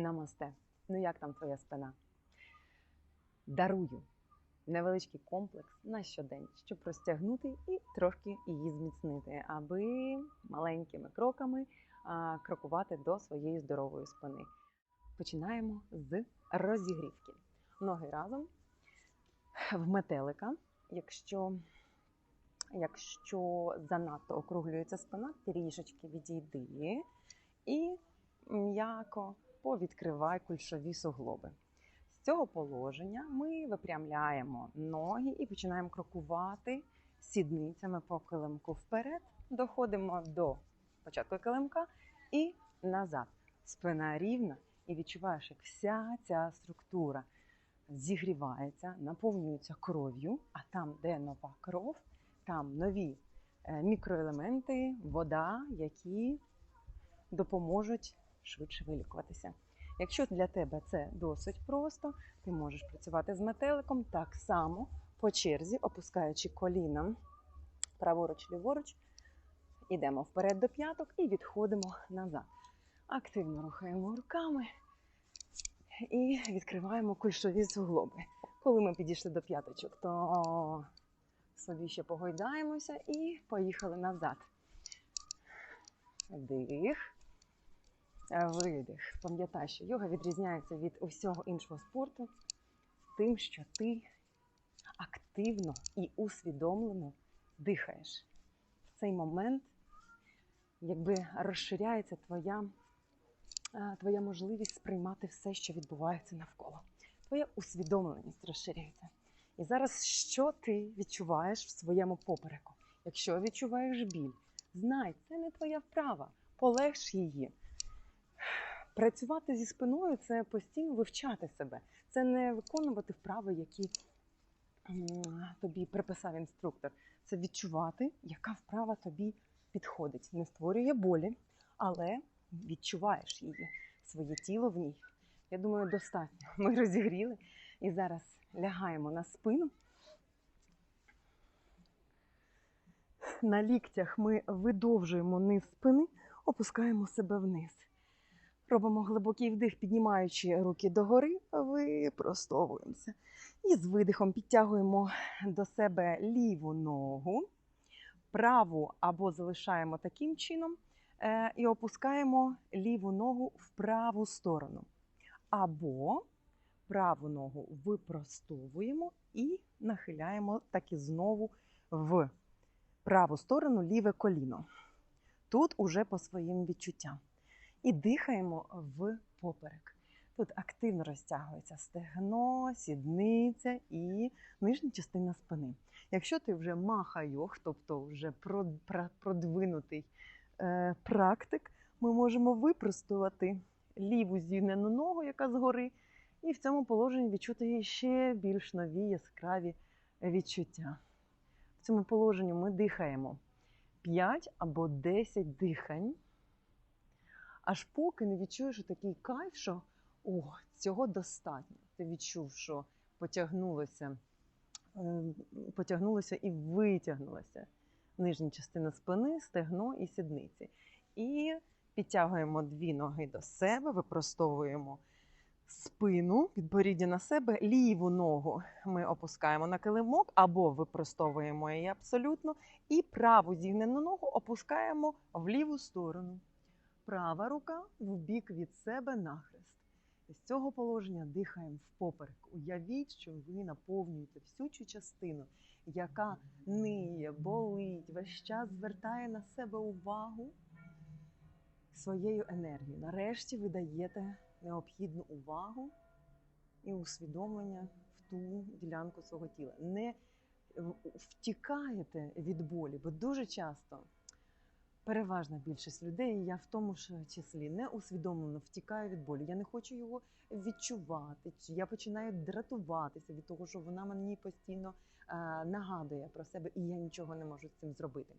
Намасте. Ну як там твоя спина? Дарую невеличкий комплекс на щодень, щоб розтягнути і трошки її зміцнити, аби маленькими кроками крокувати до своєї здорової спини. Починаємо з розігрівки. Ноги разом в метелика. Якщо, якщо занадто округлюється спина, трішечки відійди і м'яко повідкривай кульшові суглоби. З цього положення ми випрямляємо ноги і починаємо крокувати сідницями по килимку вперед. Доходимо до початку килимка і назад. Спина рівна і відчуваєш, як вся ця структура зігрівається, наповнюється кров'ю, а там, де нова кров, там нові е, мікроелементи, вода, які допоможуть швидше вилікуватися. Якщо для тебе це досить просто, ти можеш працювати з метеликом так само по черзі, опускаючи коліна праворуч, ліворуч, ідемо вперед до п'яток і відходимо назад. Активно рухаємо руками і відкриваємо кульшові суглоби. Коли ми підійшли до п'яточок, то собі ще погойдаємося і поїхали назад. Вдих. Видих. Пам'ятай, що йога відрізняється від усього іншого спорту тим, що ти активно і усвідомлено дихаєш. В цей момент якби розширяється твоя, твоя можливість сприймати все, що відбувається навколо. Твоя усвідомленість розширюється. І зараз що ти відчуваєш в своєму попереку? Якщо відчуваєш біль, знай, це не твоя вправа, полегш її. Працювати зі спиною це постійно вивчати себе. Це не виконувати вправи, які тобі приписав інструктор. Це відчувати, яка вправа тобі підходить. Не створює болі, але відчуваєш її, своє тіло в ній. Я думаю, достатньо. Ми розігріли і зараз лягаємо на спину. На ліктях ми видовжуємо низ спини, опускаємо себе вниз. Робимо глибокий вдих, піднімаючи руки догори, випростовуємося. І з видихом підтягуємо до себе ліву ногу, праву або залишаємо таким чином, е, і опускаємо ліву ногу в праву сторону. Або праву ногу випростовуємо і нахиляємо таки знову в праву сторону ліве коліно. Тут уже по своїм відчуттям. І дихаємо в поперек. Тут активно розтягується стегно, сідниця і нижня частина спини. Якщо ти вже махайох, тобто вже продвинутий е, практик, ми можемо випростувати ліву зігнену ногу, яка згори, і в цьому положенні відчути ще більш нові яскраві відчуття. В цьому положенні ми дихаємо 5 або 10 дихань аж поки не відчуєш такий кайф, що о, цього достатньо. Ти відчув, що потягнулося, ем, потягнулося і витягнулося нижня частина спини, стегно і сідниці. І підтягуємо дві ноги до себе, випростовуємо спину, підборіддя на себе, ліву ногу ми опускаємо на килимок або випростовуємо її абсолютно, і праву зігнену ногу опускаємо в ліву сторону права рука в бік від себе нахрест. З цього положення дихаємо в поперек. Уявіть, що ви наповнюєте всю цю частину, яка ниє, болить, весь час звертає на себе увагу своєю енергією. Нарешті ви даєте необхідну увагу і усвідомлення в ту ділянку свого тіла. Не втікаєте від болі, бо дуже часто переважна більшість людей, я в тому ж числі не усвідомлено втікаю від болі. Я не хочу його відчувати. Я починаю дратуватися від того, що вона мені постійно е, нагадує про себе, і я нічого не можу з цим зробити.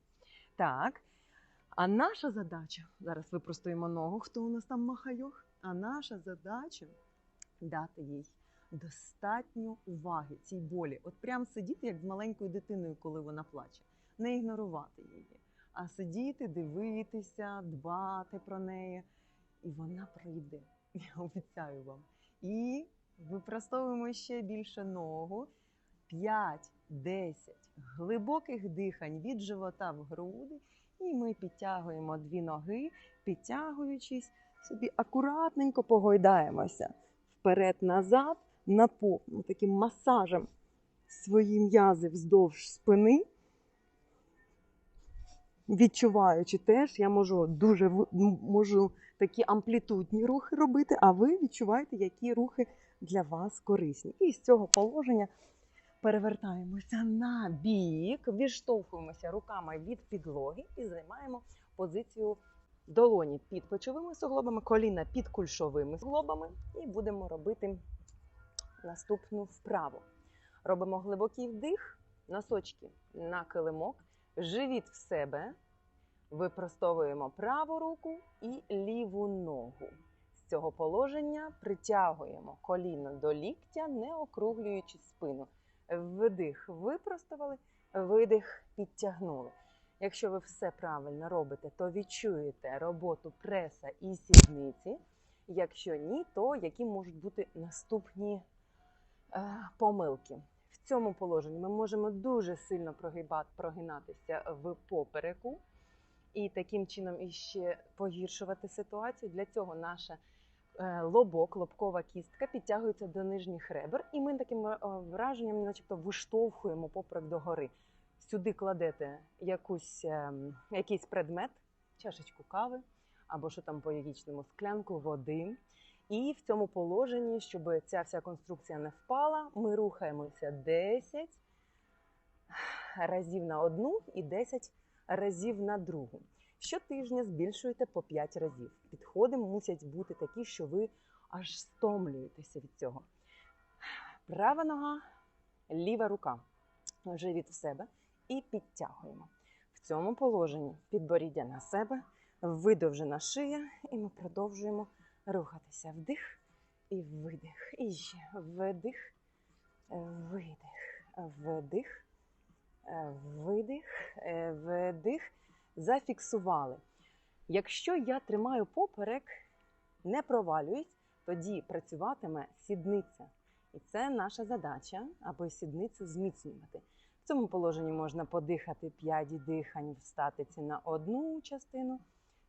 Так. А наша задача зараз випростуємо ногу, хто у нас там махайох. А наша задача дати їй достатньо уваги цій болі. От прям сидіти як з маленькою дитиною, коли вона плаче, не ігнорувати її а сидіти, дивитися, дбати про неї. І вона прийде. Я обіцяю вам. І випростовуємо ще більше ногу. 5-10 глибоких дихань від живота в груди. І ми підтягуємо дві ноги, підтягуючись, собі акуратненько погойдаємося вперед-назад, наповну таким масажем свої м'язи вздовж спини. Відчуваючи теж, я можу дуже можу такі амплітудні рухи робити, а ви відчуваєте, які рухи для вас корисні. І з цього положення перевертаємося на бік, відштовхуємося руками від підлоги і займаємо позицію долоні під плечовими суглобами, коліна під кульшовими суглобами, і будемо робити наступну вправу. Робимо глибокий вдих, носочки на килимок, живіт в себе. Випростовуємо праву руку і ліву ногу. З цього положення притягуємо коліно до ліктя, не округлюючи спину. Вдих випростували, видих підтягнули. Якщо ви все правильно робите, то відчуєте роботу преса і сідниці. Якщо ні, то які можуть бути наступні е, помилки? Цьому положенні ми можемо дуже сильно прогинатися в попереку і таким чином іще погіршувати ситуацію. Для цього наша е, лобок, лобкова кістка підтягується до нижніх ребер, і ми таким е, враженням, начебто, виштовхуємо поперек догори. Сюди кладете якусь, ем, якийсь предмет, чашечку кави або що там по йогічному склянку води. І в цьому положенні, щоб ця вся конструкція не впала, ми рухаємося 10 разів на одну і 10 разів на другу. Щотижня збільшуєте по 5 разів. Підходи мусять бути такі, що ви аж стомлюєтеся від цього. Права нога, ліва рука. Живіт в себе і підтягуємо. В цьому положенні підборіддя на себе, видовжена шия, і ми продовжуємо рухатися. Вдих і видих. І ще вдих, видих, вдих, видих, вдих. Зафіксували. Якщо я тримаю поперек, не провалююсь, тоді працюватиме сідниця. І це наша задача, аби сідницю зміцнювати. В цьому положенні можна подихати 5 дихань в статиці на одну частину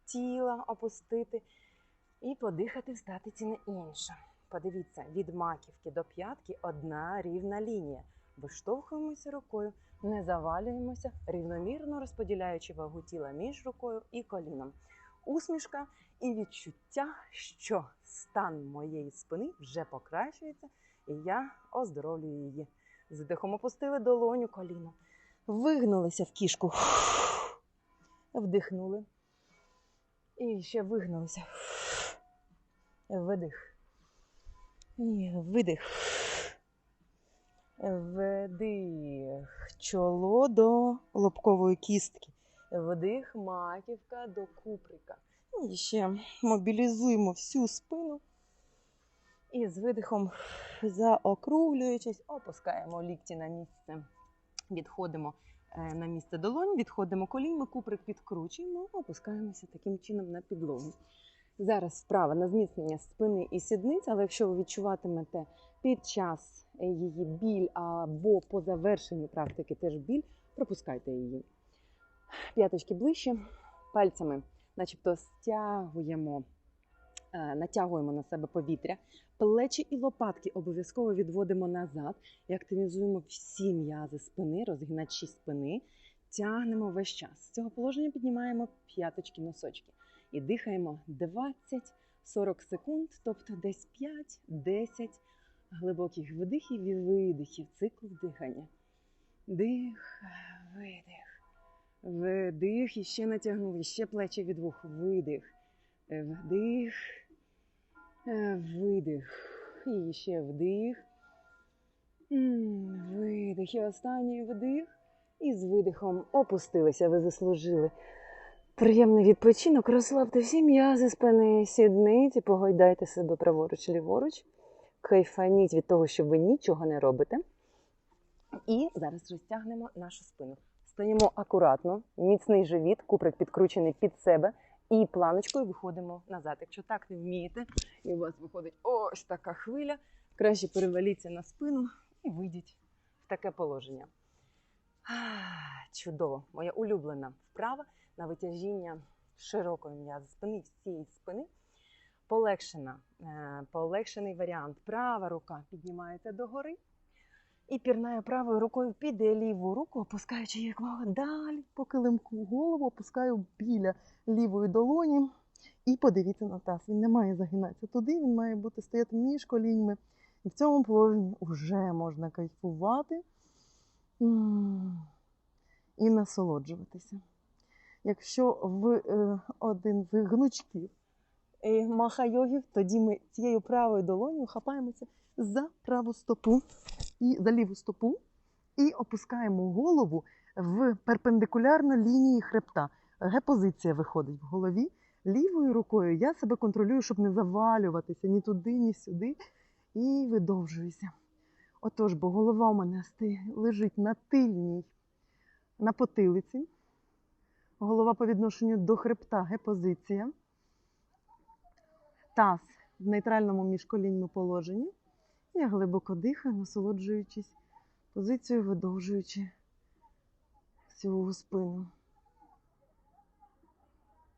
тіла, опустити, і подихати в статиці на іншу. Подивіться, від маківки до п'ятки одна рівна лінія. Виштовхуємося рукою, не завалюємося, рівномірно розподіляючи вагу тіла між рукою і коліном. Усмішка і відчуття, що стан моєї спини вже покращується, і я оздоровлюю її. З вдихом опустили долоню коліно, вигнулися в кішку, вдихнули. І ще вигнулися. Видих. І видих. Вдих. Чоло до лобкової кістки. Вдих, маківка до куприка. І ще мобілізуємо всю спину. І з видихом, заокруглюючись, опускаємо лікті на місце. Відходимо е, на місце долонь, відходимо коліньми, куприк підкручуємо, опускаємося таким чином на підлогу. Зараз вправа на зміцнення спини і сідниць, але якщо ви відчуватимете під час її біль або по завершенню практики теж біль, пропускайте її. П'яточки ближче, пальцями, начебто стягуємо, е, натягуємо на себе повітря. Плечі і лопатки обов'язково відводимо назад і активізуємо всі м'язи спини, розгиначі спини, тягнемо весь час. З цього положення піднімаємо п'яточки, носочки і дихаємо 20-40 секунд, тобто десь 5-10 глибоких вдихів і видихів, цикл дихання. Дих, видих, вдих, і ще натягнули, ще плечі від вух, видих, вдих, видих, і ще вдих, видих, і останній вдих, і з видихом опустилися, ви заслужили. Приємний відпочинок, розслабте всі м'язи спини, сідниці, погойдайте себе праворуч, ліворуч, кайфаніть від того, що ви нічого не робите. І зараз розтягнемо нашу спину. Стоїмо акуратно, міцний живіт, куприк підкручений під себе І планочкою виходимо назад. Якщо так не вмієте, і у вас виходить ось така хвиля, краще переваліться на спину і вийдіть в таке положення. Чудово! Моя улюблена вправа на витяжіння широкої м'язи спини, всієї спини. Полегшена, е, полегшений варіант. Права рука піднімаєте догори. І пірнає правою рукою під ліву руку, опускаючи її якомога далі по килимку. Голову опускаю біля лівої долоні. І подивіться на таз. Він не має загинатися туди, він має бути стояти між коліньми. І в цьому положенні вже можна кайфувати і насолоджуватися. Якщо ви е, один з гнучків е, маха-йогів, тоді ми цією правою долонею хапаємося за праву стопу і за ліву стопу і опускаємо голову в перпендикулярно лінії хребта. Г-позиція виходить в голові. Лівою рукою я себе контролюю, щоб не завалюватися ні туди, ні сюди. І видовжуюся. Отож, бо голова у мене лежить на тильній, на потилиці. Голова по відношенню до хребта Г-позиція. Таз в нейтральному міжколінному положенні. Я глибоко дихаю, насолоджуючись позицією, видовжуючи всю спину.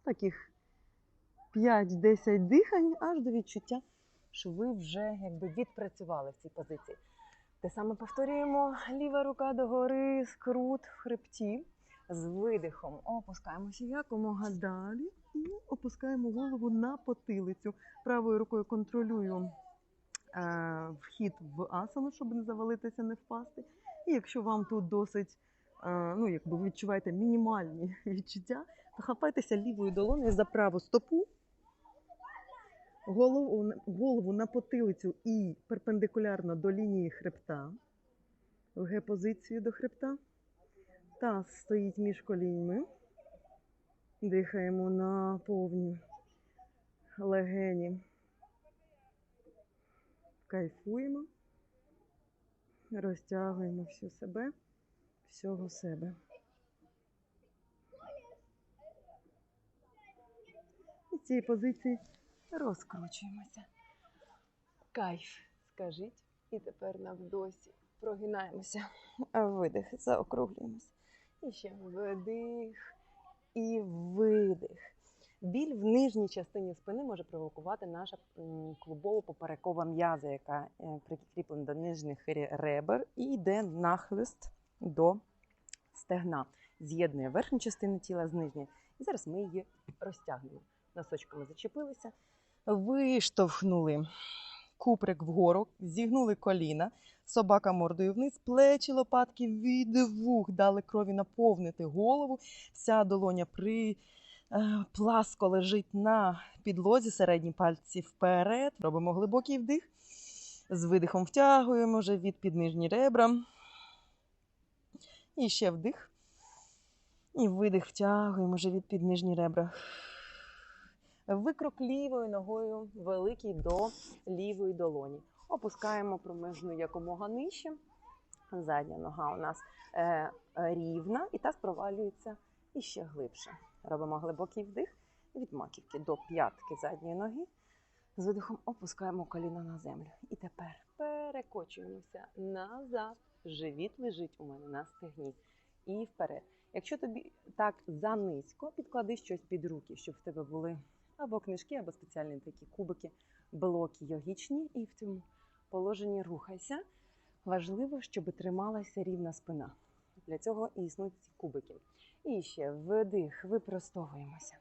Таких 5-10 дихань аж до відчуття, що ви вже якби відпрацювали в цій позиції. Те саме повторюємо ліва рука догори, скрут в хребті. З видихом опускаємося якомога далі і опускаємо голову на потилицю. Правою рукою контролюю е, вхід в асану, щоб не завалитися, не впасти. І якщо вам тут досить, е, ну якби ви відчуваєте мінімальні відчуття, то хапайтеся лівою долонею за праву стопу, голову, голову на потилицю і перпендикулярно до лінії хребта, в Г-позицію до хребта. Таз стоїть між коліньми. Дихаємо на повні легені. Кайфуємо, розтягуємо всю себе, всього себе. І цієї позиції розкручуємося. Кайф, скажіть. І тепер на вдосі прогинаємося. Видих, заокруглюємося. І ще вдих і видих. Біль в нижній частині спини може провокувати наша клубово-поперекова м'яза, яка е, прикріплена до нижніх ребер і йде нахлист до стегна. З'єднує верхню частину тіла з нижньою. І зараз ми її розтягнемо. Носочками зачепилися, виштовхнули куприк вгору, зігнули коліна, собака мордою вниз, плечі, лопатки від вух, дали крові наповнити голову. Вся долоня при е, пласко лежить на підлозі, середні пальці вперед. Робимо глибокий вдих. З видихом втягуємо живіт під нижні ребра. І ще вдих. І видих втягуємо живіт під нижні ребра. Викрок лівою ногою великий до лівої долоні. Опускаємо промежну якомога нижче. Задня нога у нас е, рівна, і таз провалюється іще глибше. Робимо глибокий вдих від маківки до п'ятки задньої ноги. З видихом опускаємо коліно на землю. І тепер перекочуємося назад. Живіт лежить у мене на стегні. І вперед. Якщо тобі так занизько, підклади щось під руки, щоб в тебе були або книжки, або спеціальні такі кубики, блоки йогічні, і в цьому положенні рухайся. Важливо, щоб трималася рівна спина. Для цього і існують ці кубики. І ще вдих, випростовуємося.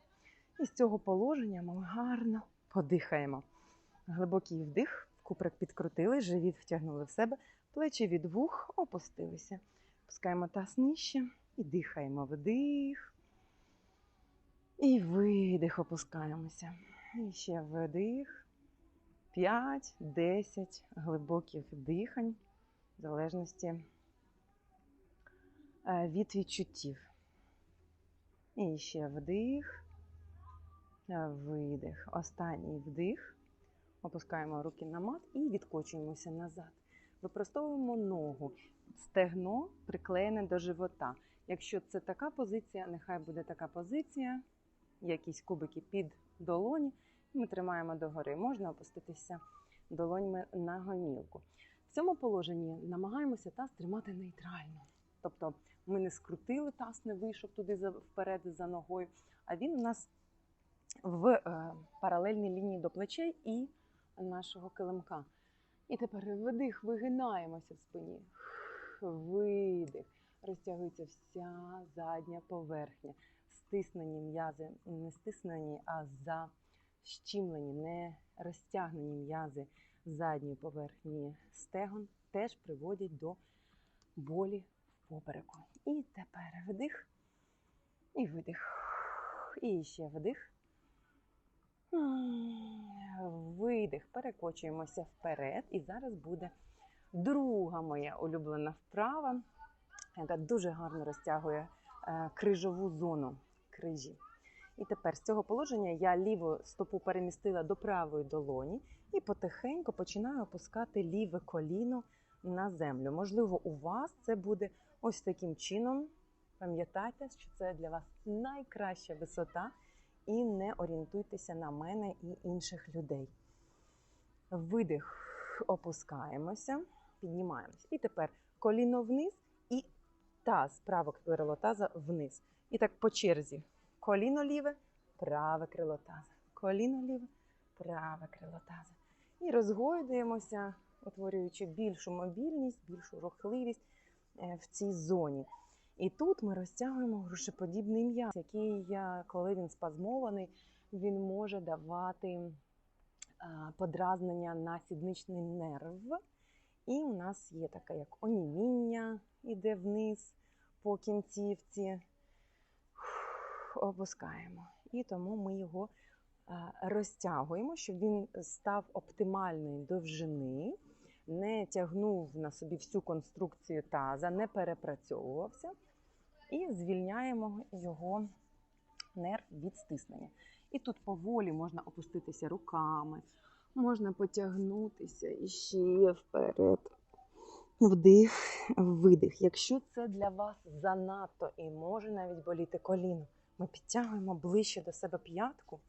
І з цього положення ми гарно подихаємо. Глибокий вдих, куприк підкрутили, живіт втягнули в себе, плечі від вух опустилися. Пускаємо таз нижче і дихаємо вдих. І видих, опускаємося. І ще вдих. 5-10 глибоких дихань, в залежності е, від відчуттів. І ще вдих, е, видих. Останній вдих. Опускаємо руки на мат і відкочуємося назад. Випростовуємо ногу. Стегно приклеєне до живота. Якщо це така позиція, нехай буде така позиція. Якісь кубики під долоні. Ми тримаємо догори. Можна опуститися долонями на гомілку. В цьому положенні намагаємося таз тримати нейтрально. Тобто ми не скрутили таз, не вийшов туди вперед за ногою, а він у нас в е, паралельній лінії до плечей і нашого килимка. І тепер вдих, вигинаємося в спині. Видих. Розтягується вся задня поверхня. Стиснені м'язи, не стиснені, а защімлені, не розтягнені м'язи задньої поверхні стегон теж приводять до болі в попереку. І тепер вдих і видих. І ще вдих. Видих. Перекочуємося вперед. І зараз буде друга моя улюблена вправа, яка дуже гарно розтягує е, крижову зону крижі. І тепер з цього положення я ліву стопу перемістила до правої долоні і потихеньку починаю опускати ліве коліно на землю. Можливо, у вас це буде ось таким чином. Пам'ятайте, що це для вас найкраща висота, і не орієнтуйтеся на мене і інших людей. Видих, опускаємося, піднімаємося. І тепер коліно вниз таз, праве крило таза вниз. І так по черзі. Коліно ліве, праве крило таза. Коліно ліве, праве крило таза. І розгойдуємося, утворюючи більшу мобільність, більшу рухливість е, в цій зоні. І тут ми розтягуємо грушеподібний м'яз, який, коли він спазмований, він може давати подразнення на сідничний нерв. І у нас є таке, як оніміння, іде вниз по кінцівці. Опускаємо. І тому ми його розтягуємо, щоб він став оптимальної довжини, не тягнув на собі всю конструкцію таза, не перепрацьовувався. І звільняємо його нерв від стиснення. І тут поволі можна опуститися руками, можна потягнутися і ще вперед. Вдих, видих. Якщо це для вас занадто і може навіть боліти коліно, ми підтягуємо ближче до себе п'ятку,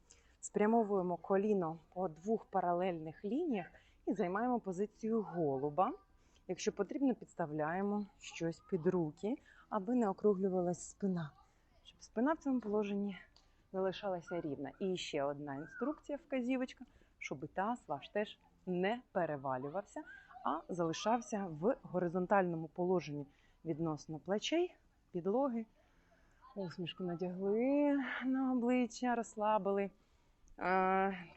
спрямовуємо коліно по двох паралельних лініях і займаємо позицію голуба. Якщо потрібно, підставляємо щось під руки, аби не округлювалась спина, щоб спина в цьому положенні залишалася рівна. І ще одна інструкція, вказівочка, щоб таз ваш теж не перевалювався, а залишався в горизонтальному положенні відносно плечей, підлоги. Усмішку надягли на обличчя, розслабили е,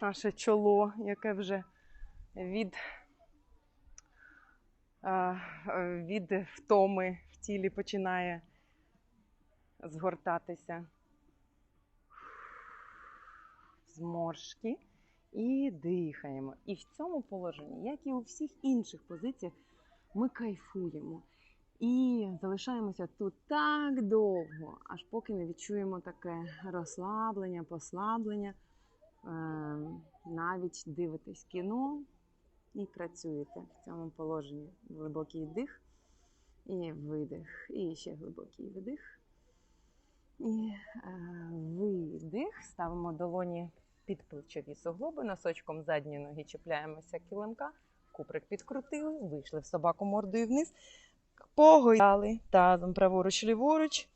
наше чоло, яке вже від, е, від втоми в тілі починає згортатися зморшки і дихаємо. І в цьому положенні, як і у всіх інших позиціях, ми кайфуємо. І залишаємося тут так довго, аж поки не відчуємо таке розслаблення, послаблення. Е, навіть дивитесь кіно і працюєте в цьому положенні. Глибокий вдих і видих. І ще глибокий видих. І е, видих. Ставимо долоні під плечові суглоби, носочком задньої ноги чіпляємося килимка, куприк підкрутили, вийшли в собаку мордою вниз, погойдали тазом праворуч, ліворуч,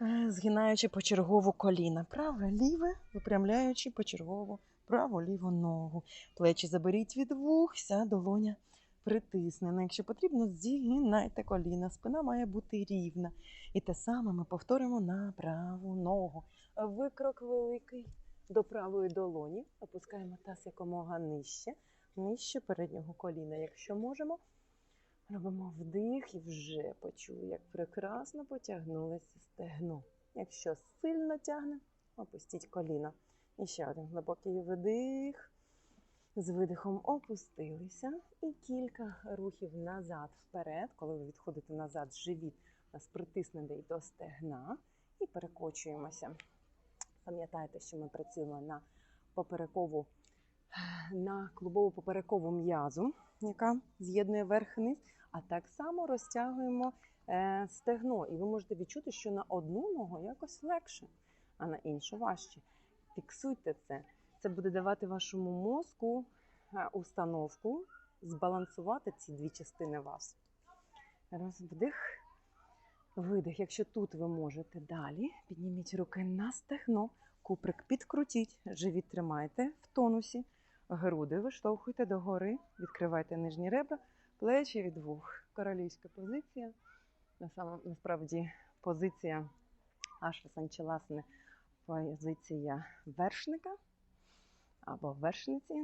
е, згинаючи почергово коліна. Праве, ліве, випрямляючи почергово праву ліву ногу. Плечі заберіть від вух, вся долоня притиснена. Якщо потрібно, зігинайте коліна. Спина має бути рівна. І те саме ми повторимо на праву ногу. Викрок великий до правої долоні. Опускаємо таз якомога нижче, нижче переднього коліна. Якщо можемо, робимо вдих і вже почули, як прекрасно потягнулося стегно. Якщо сильно тягне, опустіть коліна. І ще один глибокий видих. З видихом опустилися. І кілька рухів назад, вперед. Коли ви відходите назад, живіт нас притиснений до стегна. І перекочуємося. Пам'ятайте, що ми працюємо на поперекову, на клубову поперекову м'язу, яка з'єднує верх і низ, а так само розтягуємо е, стегно. І ви можете відчути, що на одну ногу якось легше. а на іншу важче. Фіксуйте це. Це буде давати вашому мозку е, установку збалансувати ці дві частини вас. Раз вдих, видих. Якщо тут ви можете далі, підніміть руки на стегно, куприк підкрутіть, живіт тримайте в тонусі, груди виштовхуйте догори, відкривайте нижні ребра, плечі від вух. Королівська позиція. Насправді позиція Ашра Санчеласни, позиція вершника або вершниці.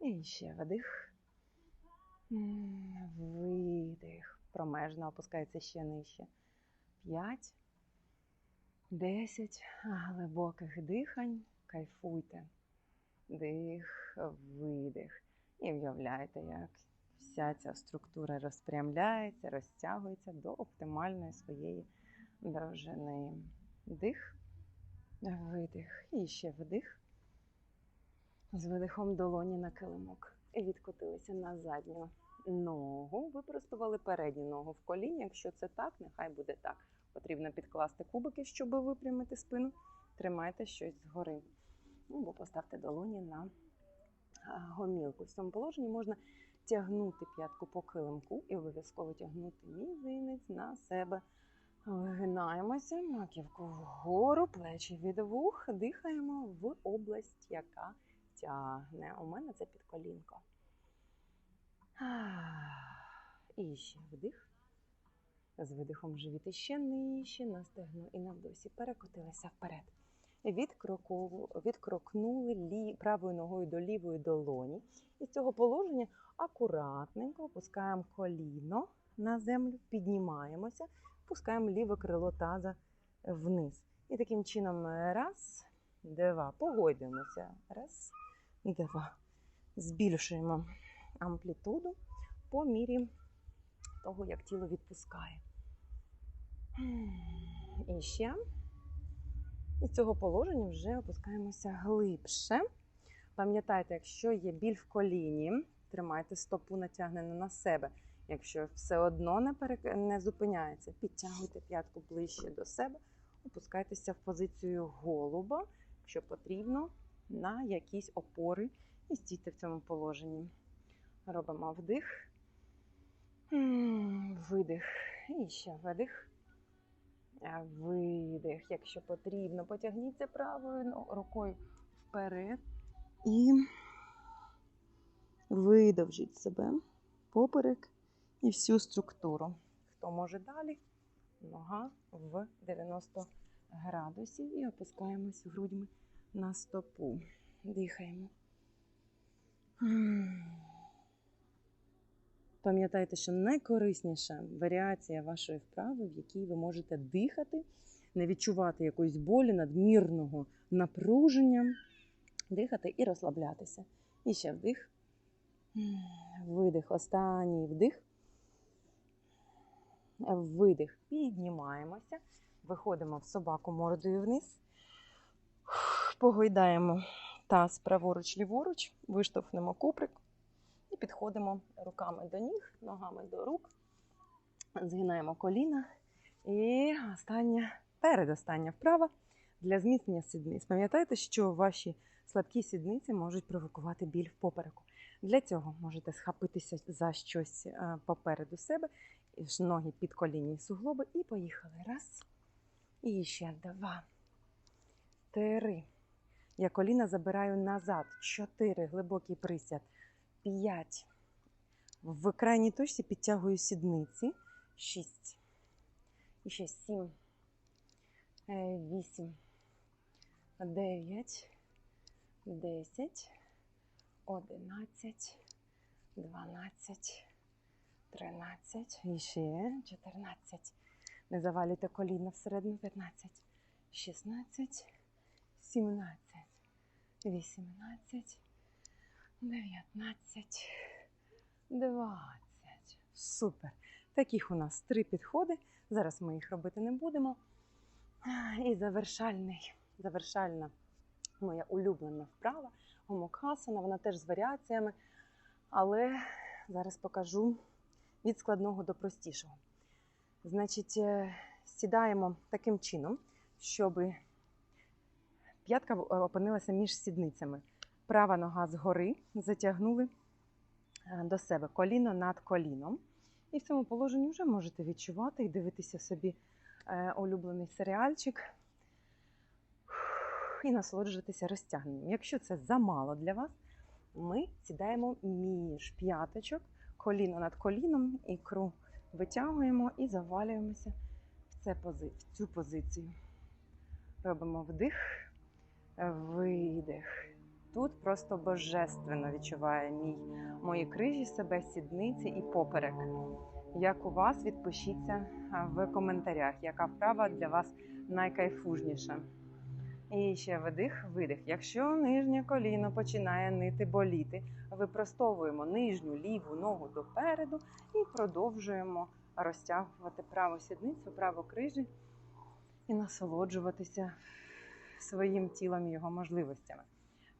І ще вдих. М, Видих. Промежно опускається ще нижче. П'ять. Десять глибоких дихань. Кайфуйте. Дих, видих. І уявляйте, як вся ця структура розпрямляється, розтягується до оптимальної своєї довжини. Дих, видих. І ще вдих. З видихом долоні на килимок. І відкотилися на задню ногу. Випростували передню ногу в коліні. Якщо це так, нехай буде так. Потрібно підкласти кубики, щоб випрямити спину. Тримайте щось згори. Ну, Або поставте долоні на гомілку. В цьому положенні можна тягнути п'ятку по килимку і обов'язково тягнути мізинець на себе. Вигинаємося, маківку вгору, плечі від вух, дихаємо в область, яка тягне. У мене це під колінко. І ще вдих. З видихом живіт ще нижче на стегно і на вдосі. Перекотилися вперед. Відкрокову, відкрокнули лі, правою ногою до лівої долоні. І з цього положення акуратненько опускаємо коліно на землю, піднімаємося, пускаємо ліве крило таза вниз. І таким чином раз, два. Погойдуємося. Раз, два. Збільшуємо амплітуду по мірі того, як тіло відпускає. І ще. З цього положення вже опускаємося глибше. Пам'ятайте, якщо є біль в коліні, тримайте стопу натягнену на себе. Якщо все одно не, перек... не зупиняється, підтягуйте п'ятку ближче до себе, опускайтеся в позицію голуба, якщо потрібно, на якісь опори і стійте в цьому положенні. Робимо вдих, видих. І ще видих. Видих. Якщо потрібно, потягніться правою рукою вперед і видовжіть себе поперек і всю структуру. Хто може далі? Нога в 90 градусів і опускаємось грудьми на стопу. Дихаємо. Пам'ятайте, що найкорисніша варіація вашої вправи, в якій ви можете дихати, не відчувати якоїсь болі, надмірного напруження, дихати і розслаблятися. І ще вдих. Видих. Останній вдих. Видих. Піднімаємося. Виходимо в собаку мордою вниз. Погойдаємо таз праворуч, ліворуч, виштовхнемо куприк і підходимо руками до ніг, ногами до рук. Згинаємо коліна. І остання, передостання вправа для зміцнення сідниць. Пам'ятайте, що ваші слабкі сідниці можуть провокувати біль в попереку. Для цього можете схопитися за щось е, попереду себе, ноги під колінні суглоби, і поїхали. Раз. І ще два. Три. Я коліна забираю назад. Чотири. Глибокий присяд. П'ять. В крайній точці підтягую сідниці. Шість. І ще сім. Е, Вісім. Дев'ять. Десять. Одинадцять. Дванадцять. Тринадцять. І ще чотирнадцять. Не завалюйте коліна всередину. П'ятнадцять. Шістнадцять. Сімнадцять. Вісімнадцять. 19, 20. Супер. Таких у нас три підходи. Зараз ми їх робити не будемо. І завершальний, завершальна моя улюблена вправа гомокасана. Вона теж з варіаціями. Але зараз покажу від складного до простішого. Значить, е, сідаємо таким чином, щоб п'ятка опинилася між сідницями. Права нога згори затягнули е, до себе коліно над коліном. І в цьому положенні вже можете відчувати і дивитися собі е, улюблений серіальчик і насолоджуватися розтягненням. Якщо це замало для вас, ми сідаємо між п'яточок, коліно над коліном, ікру витягуємо і завалюємося в, це в цю позицію. Робимо вдих, видих. Тут просто божественно відчуває мій мої крижі себе, сідниці і поперек. Як у вас відпишіться в коментарях, яка вправа для вас найкайфужніша. І ще видих, видих. Якщо нижнє коліно починає нити боліти, випростовуємо нижню ліву ногу допереду і продовжуємо розтягувати праву сідницю, праву крижі і насолоджуватися своїм тілом і його можливостями.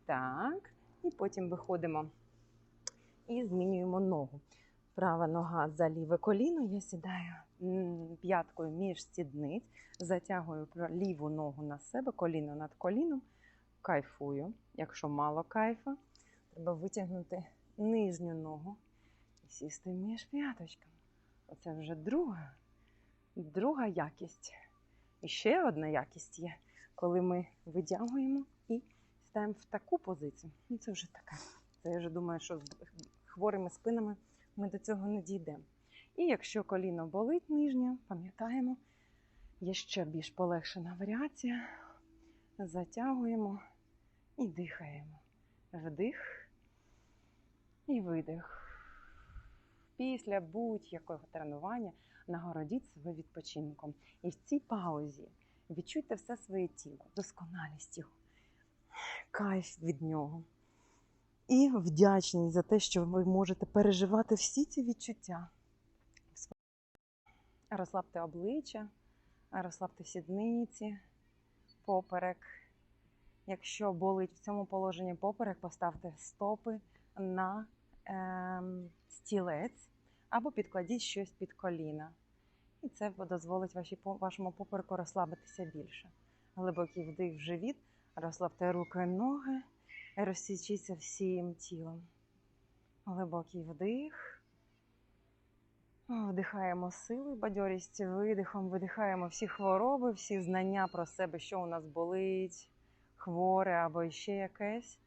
Так, і потім виходимо і змінюємо ногу. Права нога за ліве коліно. Я сідаю п'яткою між сідниць, затягую ліву ногу на себе, коліно над коліном, кайфую. Якщо мало кайфа, треба витягнути нижню ногу і сісти між п'яточками. Оце вже друга, друга якість. І ще одна якість є, коли ми витягуємо і в таку позицію. Ну, це вже така. Це я вже думаю, що з хворими спинами ми до цього не дійдемо. І якщо коліно болить нижнє, пам'ятаємо, є ще більш полегшена варіація. Затягуємо і дихаємо. Вдих і видих. Після будь-якого тренування нагородіть себе відпочинком. І в цій паузі відчуйте все своє тіло, досконалість його, кайф від нього. І вдячність за те, що ви можете переживати всі ці відчуття. Розслабте обличчя, розслабте сідниці, поперек. Якщо болить в цьому положенні поперек, поставте стопи на ем, стілець або підкладіть щось під коліна. І це дозволить вашій, вашому попереку розслабитися більше. Глибокий вдих в живіт, розслабте руки і ноги, розсічіться всім тілом. Глибокий вдих. Вдихаємо силу і бадьорість видихом, видихаємо всі хвороби, всі знання про себе, що у нас болить, хворе або ще якесь.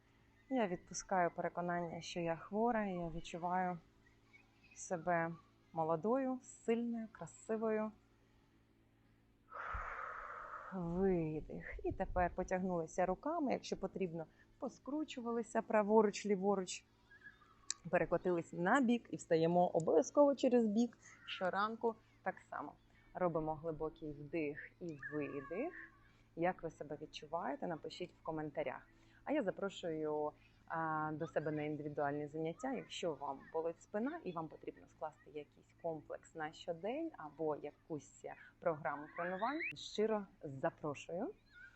Я відпускаю переконання, що я хвора, і я відчуваю себе молодою, сильною, красивою. Видих. І тепер потягнулися руками, якщо потрібно, поскручувалися праворуч, ліворуч, перекотились на бік і встаємо обов'язково через бік. Щоранку так само. Робимо глибокий вдих і видих. Як ви себе відчуваєте, напишіть в коментарях. А я запрошую до себе на індивідуальні заняття. Якщо вам болить спина і вам потрібно скласти якийсь комплекс на щодень або якусь програму тренувань, щиро запрошую.